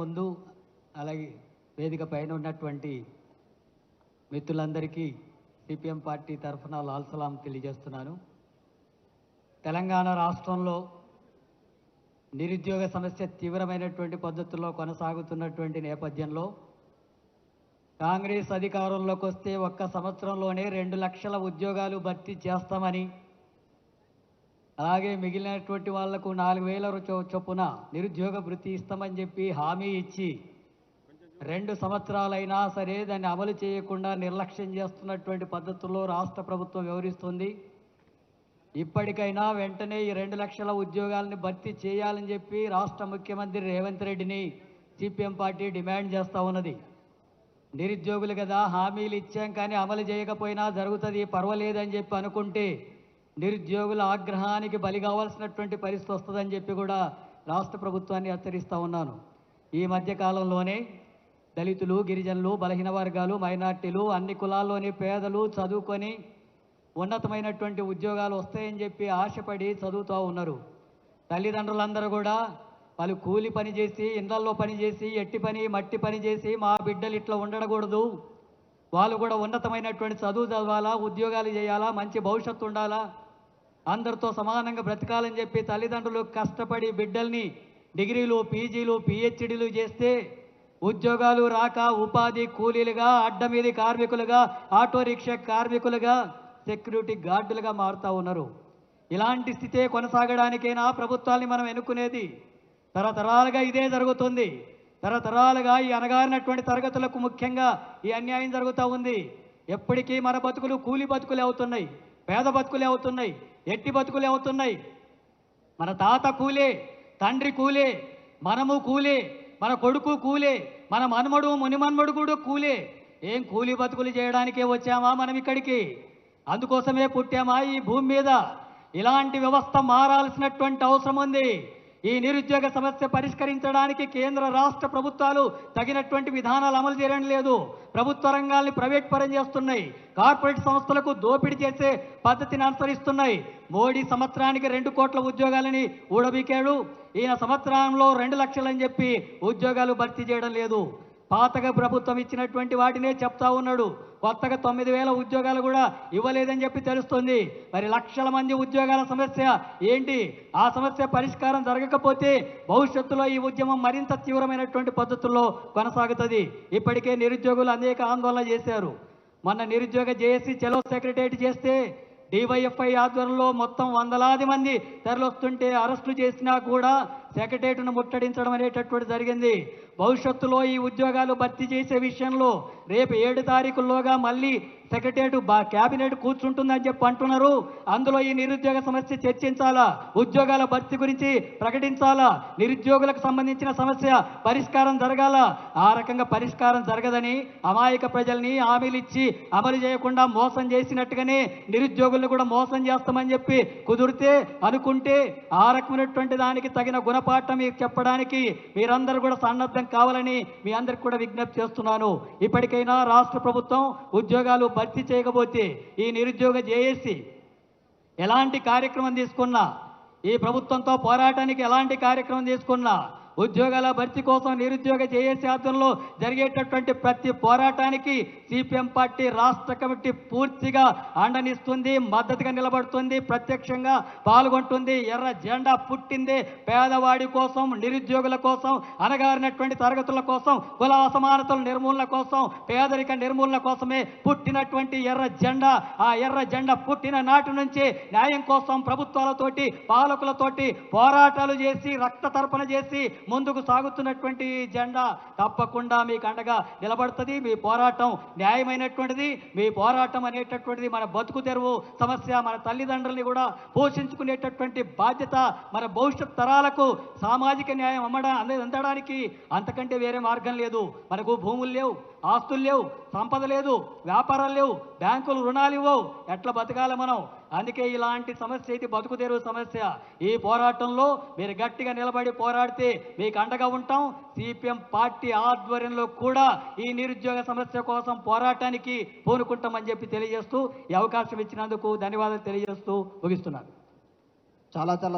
ముందు అలాగే వేదిక పైన ఉన్నటువంటి మిత్రులందరికీ సిపిఎం పార్టీ తరఫున లాల్ సలాం తెలియజేస్తున్నాను. తెలంగాణ రాష్ట్రంలో నిరుద్యోగ సమస్య తీవ్రమైనటువంటి పద్ధతుల్లో కొనసాగుతున్నటువంటి నేపథ్యంలో కాంగ్రెస్ అధికారంలోకి వస్తే ఒక్క సంవత్సరంలోనే రెండు లక్షల ఉద్యోగాలు భర్తీ చేస్తామని అలాగే మిగిలినటువంటి వాళ్ళకు నాలుగు వేల చొప్పున నిరుద్యోగ వృత్తి ఇస్తామని చెప్పి హామీ ఇచ్చి రెండు సంవత్సరాలైనా సరే దాన్ని అమలు చేయకుండా నిర్లక్ష్యం చేస్తున్నటువంటి పద్ధతుల్లో రాష్ట్ర ప్రభుత్వం వ్యవహరిస్తుంది. ఇప్పటికైనా వెంటనే ఈ రెండు లక్షల ఉద్యోగాలని భర్తీ చేయాలని చెప్పి రాష్ట్ర ముఖ్యమంత్రి రేవంత్ రెడ్డిని సిపిఎం పార్టీ డిమాండ్ చేస్తూ ఉన్నది. నిరుద్యోగులు కదా హామీలు ఇచ్చాం కానీ అమలు చేయకపోయినా జరుగుతుంది పర్వాలేదని చెప్పి అనుకుంటే నిరుద్యోగుల ఆగ్రహానికి బలి కావాల్సినటువంటి పరిస్థితి వస్తుందని చెప్పి కూడా రాష్ట్ర ప్రభుత్వాన్ని హెచ్చరిస్తూ ఉన్నాను. ఈ మధ్య కాలంలోనే దళితులు గిరిజనులు బలహీన వర్గాలు మైనార్టీలు అన్ని కులాల్లోని పేదలు చదువుకొని ఉన్నతమైనటువంటి ఉద్యోగాలు వస్తాయని చెప్పి ఆశపడి చదువుతూ ఉన్నారు. తల్లిదండ్రులందరూ కూడా వాళ్ళు కూలి పని చేసి ఇండ్లల్లో పని చేసి ఎట్టి పని మట్టి పని చేసి మా బిడ్డలు ఇట్లా ఉండకూడదు. వాళ్ళు కూడా ఉన్నతమైనటువంటి చదువు చదవాలా ఉద్యోగాలు చేయాలా మంచి భవిష్యత్తు ఉండాలా అందరితో సమానంగా బ్రతకాలని చెప్పి తల్లిదండ్రులు కష్టపడి బిడ్డల్ని డిగ్రీలు పీజీలు పిహెచ్డీలు చేస్తే ఉద్యోగాలు రాక ఉపాధి కూలీలుగా అడ్డమీది కార్మికులుగా ఆటో రిక్షా కార్మికులుగా సెక్యూరిటీ గార్డులుగా మారుతూ ఉన్నారు. ఇలాంటి స్థితే కొనసాగడానికైనా ప్రభుత్వాన్ని మనం ఎన్నుకునేది తరతరాలుగా ఇదే జరుగుతుంది. తరతరాలుగా ఈ అనగారినటువంటి తరగతులకు ముఖ్యంగా ఈ అన్యాయం జరుగుతూ ఉంది. ఎప్పటికీ మన బతుకులు కూలి బతుకులే అవుతున్నాయి పేద బతుకులే అవుతున్నాయి. ఎట్టి బతుకులు అవుతున్నాయి? మన తాత కూలే తండ్రి కూలే మనము కూలే మన కొడుకు కూలే మన మనుమడు మునిమన్మడు కూడా కూలే. ఏం కూలి బతుకులు చేయడానికే వచ్చామా మనం ఇక్కడికి? అందుకోసమే పుట్టామా ఈ భూమి మీద? ఇలాంటి వ్యవస్థ మారాల్సినటువంటి అవసరం ఉంది. ఈ నిరుద్యోగ సమస్య పరిష్కరించడానికి కేంద్ర రాష్ట్ర ప్రభుత్వాలు తగినటువంటి విధానాలు అమలు చేయడం లేదు. ప్రభుత్వ రంగాల్ని ప్రైవేట్ పరం చేస్తున్నాయి. కార్పొరేట్ సంస్థలకు దోపిడీ చేసే పద్ధతిని అనుసరిస్తున్నాయి. మోడీ సంవత్సరానికి రెండు కోట్ల ఉద్యోగాలని ఊడబీకాడు. ఈయన సంవత్సరంలో రెండు లక్షలని చెప్పి ఉద్యోగాలు భర్తీ చేయడం లేదు. పాతగా ప్రభుత్వం ఇచ్చినటువంటి వాటినే చెప్తా ఉన్నాడు. కొత్తగా తొమ్మిది వేల ఉద్యోగాలు కూడా ఇవ్వలేదని చెప్పి తెలుస్తుంది. మరి లక్షల మంది ఉద్యోగాల సమస్య ఏంటి? ఆ సమస్య పరిష్కారం జరగకపోతే భవిష్యత్తులో ఈ ఉద్యమం మరింత తీవ్రమైనటువంటి పద్ధతుల్లో కొనసాగుతుంది. ఇప్పటికే నిరుద్యోగులు అనేక ఆందోళన చేశారు. మొన్న నిరుద్యోగ జేఏసీ చెలో సెక్రటేట్ చేస్తే డివైఎఫ్ఐ ఆధ్వర్యంలో మొత్తం వందలాది మంది తరలిస్తుంటే అరెస్టులు చేసినా కూడా సెక్రటేట్ను ముట్టడించడం అనేటటువంటి జరిగింది. భవిష్యత్తులో ఈ ఉద్యోగాలు భర్తీ చేసే విషయంలో రేపు ఏడు తారీఖుల్లోగా మళ్ళీ సెక్రటేరియట్ బా క్యాబినెట్ కూర్చుంటుందని చెప్పి అంటున్నారు. అందులో ఈ నిరుద్యోగ సమస్య చర్చించాలా? ఉద్యోగాల భర్తీ గురించి ప్రకటించాలా? నిరుద్యోగులకు సంబంధించిన సమస్య పరిష్కారం జరగాల? ఆ రకంగా పరిష్కారం జరగదని అమాయక ప్రజల్ని హామీలు ఇచ్చి అమలు చేయకుండా మోసం చేసినట్టుగానే నిరుద్యోగులను కూడా మోసం చేస్తామని చెప్పి కుదిరితే అనుకుంటే ఆ రకమైనటువంటి దానికి తగిన గుణపాఠం మీకు చెప్పడానికి మీరందరూ కూడా సన్నద్ధం కావాలని మీ అందరికి కూడా విజ్ఞప్తి చేస్తున్నాను. ఇప్పటికైనా రాష్ట్ర ప్రభుత్వం ఉద్యోగాలు భర్తీ చేయకపోతే ఈ నిరుద్యోగ జేఏసీ ఎలాంటి కార్యక్రమం తీసుకున్నా ఈ ప్రభుత్వంతో పోరాటానికి ఎలాంటి కార్యక్రమం తీసుకున్నా ఉద్యోగాల భర్తీ కోసం నిరుద్యోగ జేఏసీ ఆధ్వర్యంలో జరిగేటటువంటి ప్రతి పోరాటానికి సిపిఎం పార్టీ రాష్ట్ర కమిటీ పూర్తిగా అండనిస్తుంది మద్దతుగా నిలబడుతుంది ప్రత్యక్షంగా పాల్గొంటుంది ఎర్ర జెండా పుట్టింది పేదవాడి కోసం నిరుద్యోగుల కోసం అనగారినటువంటి తరగతుల కోసం కుల అసమానతల నిర్మూలన కోసం పేదరిక నిర్మూలన కోసమే పుట్టినటువంటి ఎర్ర జెండా. ఆ ఎర్ర జెండా పుట్టిన నాటి నుంచి న్యాయం కోసం ప్రభుత్వాలతోటి పాలకులతోటి పోరాటాలు చేసి రక్త తర్పణ చేసి ముందుకు సాగుతున్నటువంటి జెండా తప్పకుండా మీకు అండగా నిలబడుతుంది. మీ పోరాటం న్యాయమైనటువంటిది. మీ పోరాటం అనేటటువంటిది మన బతుకు తెరువు సమస్య మన తల్లిదండ్రుల్ని కూడా పోషించుకునేటటువంటి బాధ్యత మన భవిష్యత్ తరాలకు సామాజిక న్యాయం అమ్మడా అంద- అందడానికి అంతకంటే వేరే మార్గం లేదు. మనకు భూములు లేవు. ఆస్తులు లేవు సంపద లేదు వ్యాపారాలు లేవు బ్యాంకులు రుణాలు ఇవ్వవు. ఎట్లా బతకాలి మనం? అందుకే ఇలాంటి సమస్య ఇది బతుకు తెరువు సమస్య. ఈ పోరాటంలో మీరు గట్టిగా నిలబడి పోరాడితే మీకు అండగా ఉంటాం. సిపిఎం పార్టీ ఆధ్వర్యంలో కూడా ఈ నిరుద్యోగ సమస్య కోసం పోరాటానికి పూనుకుంటామని చెప్పి తెలియజేస్తూ ఈ అవకాశం ఇచ్చినందుకు ధన్యవాదాలు తెలియజేస్తూ ముగిస్తున్నాను. చాలా చాలా